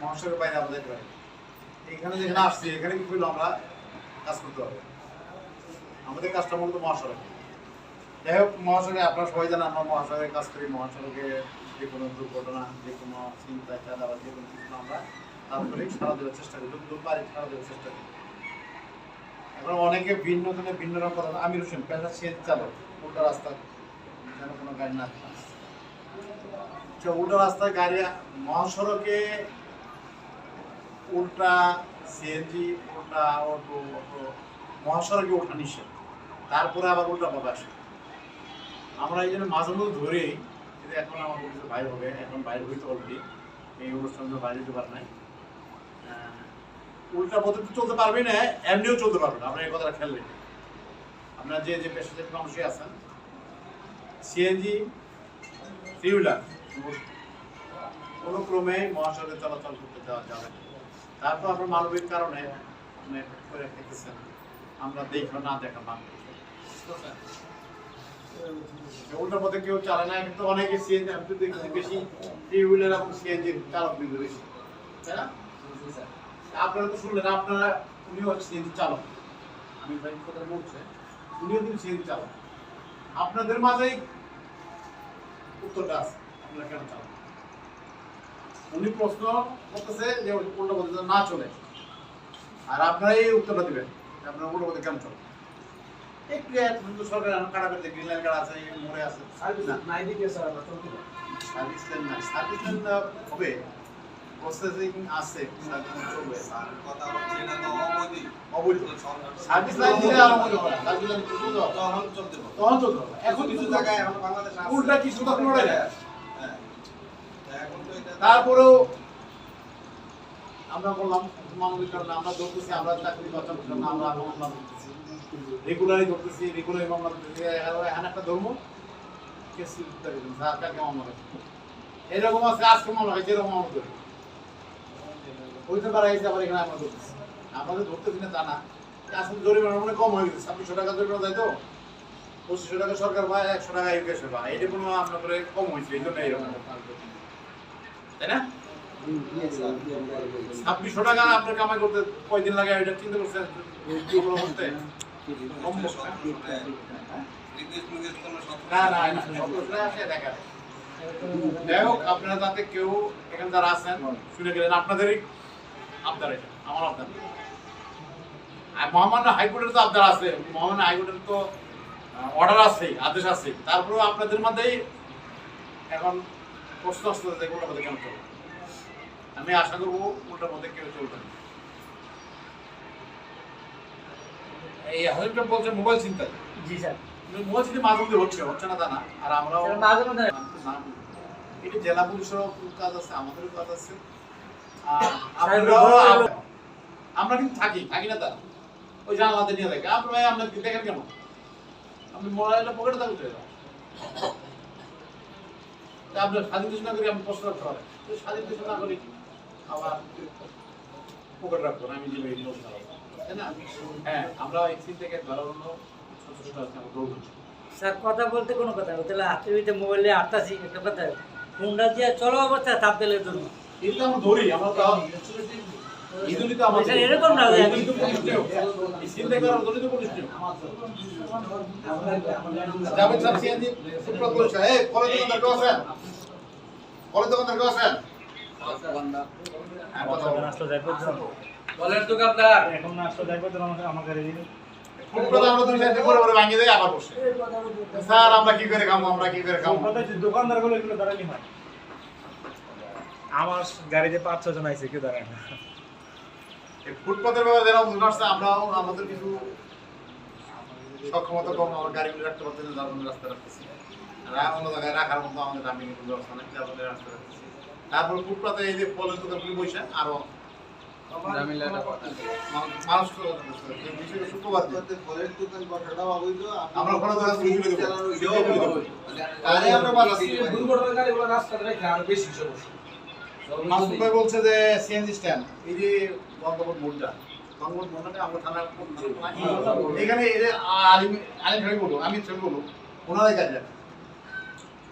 মহাসড়কের বাইরে যেতে পারি এখানে যেখানে আসছি, এখানে কি করলে আমরা? কাজ করতে হবে। আমাদের কাজটা মূলত মহাসড়ক যাই হোক মহাসড়কে আপনারা সবাই জানেন, আমরা মহাসড়কে কাজ করি। মহাসড়কে যে কোনো দুর্ঘটনা, যে কোনো চিন্তা চাঁদাবাদ যে কোনো কিছু আমরা তাৎক্ষণিক সারা দেওয়ার চেষ্টা করি যতদূর পারি সারা দেওয়ার চেষ্টা করি। এখন অনেকে ভিন্ন দিনে ভিন্ন রকম কথা আমি রুশন পেশা সে চালক, উল্টা রাস্তা যেন কোনো গাড়ি না। তো উল্টা রাস্তায় গাড়ি মহাসড়কে উল্টা সিএনজি উল্টা অটো অটো, মহাসড়কে ওঠা নিষেধ। তারপরে আবার উল্টা পথ আসে। আমরা এই জন্য মাঝে মধ্যে ধরেই কিন্তু এখন আমার বলছে বাইরে হবে, এখন বাইরে হইতে অলরেডি এই অনুষ্ঠান তো বাইরে যেতে পারে নাই। উল্টা পথে তো চলতে পারবেই না, এমনিও চলতে পারবে না আপনার এই কথাটা খেয়াল রেখে। আপনার যে যে পেশাজীবী মানুষই আছেন সিএনজি ফিউলার কোনো ক্রমে মহাসড়কে চলাচল করতে দেওয়া যাবে না। তারপর আপনার মানবিক কারণে করে আমরা দেখো না দেখা উল্টা পথে কেউ চালে না কিন্তু অনেকে সিএনজি আমি তো দেখছি বেশি থ্রি হুইলার এবং চালক কিন্তু বেশি। তাই না? আপনারা তো শুনলেন আপনারা উনিও সিএনজি চালক। আমি ভাই কথা বলছে। উনিও কিন্তু সিএনজি চালক। আপনাদের মাঝেই উত্তরটা আছে আপনারা কেন চালক উনি প্রশ্ন করতেছে যে উল্টো পথে যেন না চলে। আর আপনারাই উত্তরটা দিবেন আপনারা উল্টো পথে কেন চলে? একটু কিন্তু সরকার এখন কাটা করতে গ্রিন লাইন কাটা আছে? মোড়ে আছে। না। সার্ভিস লাইন না সার্ভিস লাইন হবে। প্রসেসিং আছে চলবে। কথা হচ্ছে এটা তো অবৈধ। অবৈধ। সার্ভিস লাইন দিলে আর অবৈধ হবে সার্ভিস লাইন তখন চলতে তখন চলতে এখন কিছু জায়গায় এখন বাংলাদেশে। উল্টা কিছু তখন তারপরেও আমরা বললাম মানবিক কারণে আমরা ধরতেছি, আমরা চাকরি আমরা রেগুলারই ধরতেছি, রেগুলারই মামলা ধরতেছি। এখানে একটা ধর্ম এরকম আছে, আজকে মামলা ধরি। পারে আবার এখানে আমরা ধরতেছি। আমাদের ধরতেছি না, তা না। আসলে মানে কম হয়ে গেছে। ছাব্বিশশো টাকা জরিমানা তো? পঁচিশশো টাকা সরকার পায়, একশো টাকা ইউকেশে পায়। এটা কোনো আপনার করে কম হয়েছে, এই জন্য এইরকম তাই করতে কয়দিন লাগে? চিন্তা করছেন? আপনারা যাতে কেউ আছেন, শুনে গেলেন আপনাদেরই এটা, আমার হাইকোর্টের তো আবদার আছে, মহামান্য হাইকোর্টের তো অর্ডার আছে, আদেশ আছে। তারপরেও আপনাদের মধ্যেই এখন প্রশ্ন আসতে যে উল্টা পথে কেন চলবে আমি আশা করব উল্টা পথে কেউ চলবে না। এই বলছে মোবাইল চিন্তায় জি স্যার। মোবাইল চিন্তা মাঝে মধ্যে হচ্ছে হচ্ছে না তা না। আর আমরাও মাঝে মধ্যে এটা জেলা পুলিশেরও কাজ আছে আমাদেরও কাজ আছে। আমরা কিন্তু থাকি থাকি না তারা। ওই জানলাতে নিয়ে আপনার আপনার দেখেন কেন আপনি মোবাইলটা পকেটে থাকতে আপনার স্বাধীন দেশ করে আপনি প্রশ্ন রাখতে পারেন স্বাধীন দেশ করে আবার পকেট রাখব না আমি যে তাই না? হ্যাঁ আমরা এই থেকে ধরা আছে আমরা দৌড় স্যার কথা বলতে কোনো কথা নেই। তাহলে হাতে ভিতরে মোবাইলে একটা কথা। দিয়ে চলো অবস্থা তাপ দিলে জন্য এটা আমরা ধরি আমরা তো আমাদের স্যার, এরকম না, ভাই। পুলিশ নিয়োগ। চিন্তা করার জন্য পুলিশ নিয়োগ। Javed sir CNG supreme police এই কলেজ দোকানদার কেউ আছেন? কলেজ দোকানদার কেউ আছেন? হ্যাঁ, এখন না আসলে দেখব আমাকে রেডি স্যার আমরা কি করে খাব আমরা কি করে খাব দোকানদারগুলো এগুলো দাঁড়ানি হয়। আমার গাড়িতে পাঁচ ছজন আইছে কেউ দাঁড়ায় না। এই ফুটপাতের ব্যাপারে যারা উদ্যোগ আসছে আমরাও আমাদের কিছু সক্ষমতা কম আমার গাড়িগুলো রাখতে পারতেছি না, যার জন্য রাস্তা রাখতেছি। অন্য জায়গায় রাখার মতো আমাদের দামি কোনো ব্যবস্থা নেই যার জন্য রাস্তা রাখতেছি। তারপর ফুটপাতে এই যে ফলের দোকানগুলি বসে আরও আমরা মাসুদ ভাই বলছে যে সিএনজি স্ট্যান্ড এই যে গঙ্গাবোধ মোড়টা গঙ্গাবোধ মোড়টাতে আমরা থানা এখানে এই আলিম আলিম বলুন আমি বলব ওনারাই কাজ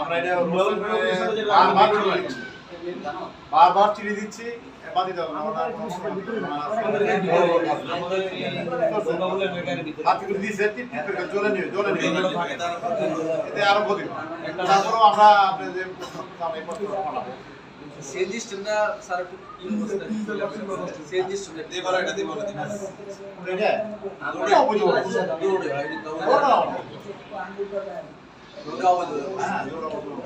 আমার এটা বারবার চিড়ে দিচ্ছি। আরও ক্ষতি। তারপরেও আমরা। সিএনজি স্ট্যান্ডটা স্যার একটু অবস্থা সিএনজি স্ট্যান্ড দিবার এটা দিবার দিবার এটা? ওটা অবৈধ। অবস্থা। দৌড়ে হয় কিন্তু ওটা অবৈধ। ওটা অবৈধ। হ্যাঁ, ওটা অবৈধ।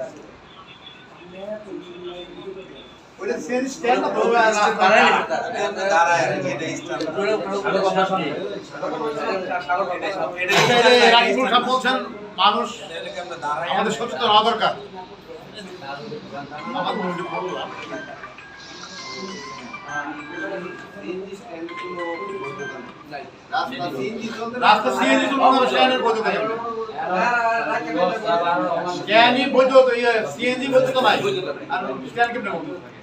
মানুষ আমাদের সচেতন হওয়া দরকার। রাস্তা সিএনজি স্ট্যান্ডের বৈধ ইয়ে সিএনজি বৈধ নাই। আর স্ট্যান্ড কেমনে বৈধ থাকে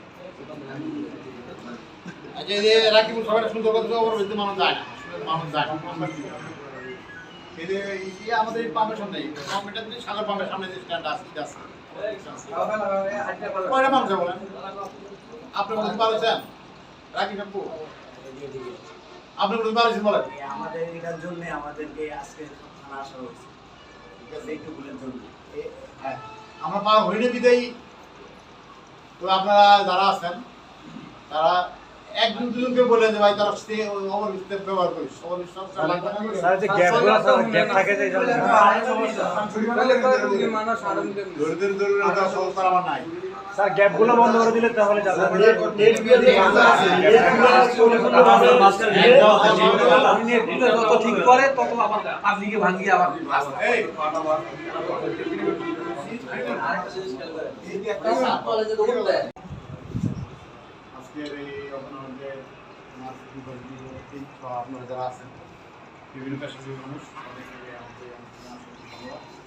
আচ্ছা এই যে রাকিবুল সাহেবের সুন্দর কথা ওর ভিতরে মানুষ যায় না মানুষ যায়? এই আমাদের এই পাম্পের সামনে পাম্পের দিন সাগর পাম্পের সামনে যে স্ট্যান্ড আছে এটা আছে। কয়টা মানুষ বলেন? আপনি বলতে পারছেন রাকিব কাকু আপনি বলতে পারছেন বলেন। আমাদের এটার জন্য আমাদেরকে আজকে থানা আসা হয়েছে। ঠিক আছে এইটুকুনের জন্য। এ- হ্যাঁ, আমরা পার হইনি বিদায়ী। তো আপনারা যারা আছেন তারা একজন দুজনকে ভাই তারা অবলিস্টেপ ব্যবহার করিস অবলিস্টেপ স্যার যে গ্যাপগুলো গ্যাপ থাকে যে এই জন্য- মানুষ আরও ধরে ধরে ধরে ধরে তারা আমার নাই স্যার গ্যাপগুলো বন্ধ করে দিলে তাহলে যাবে যত ঠিক করে তত আবার পাবলিকে ভাঙিয়ে আবার এই আজকের এই যখন আমাদের মাছ তিন আপনারা যারা আছেন বিভিন্ন পেশাজীবী মানুষ তাদেরকে আমাদের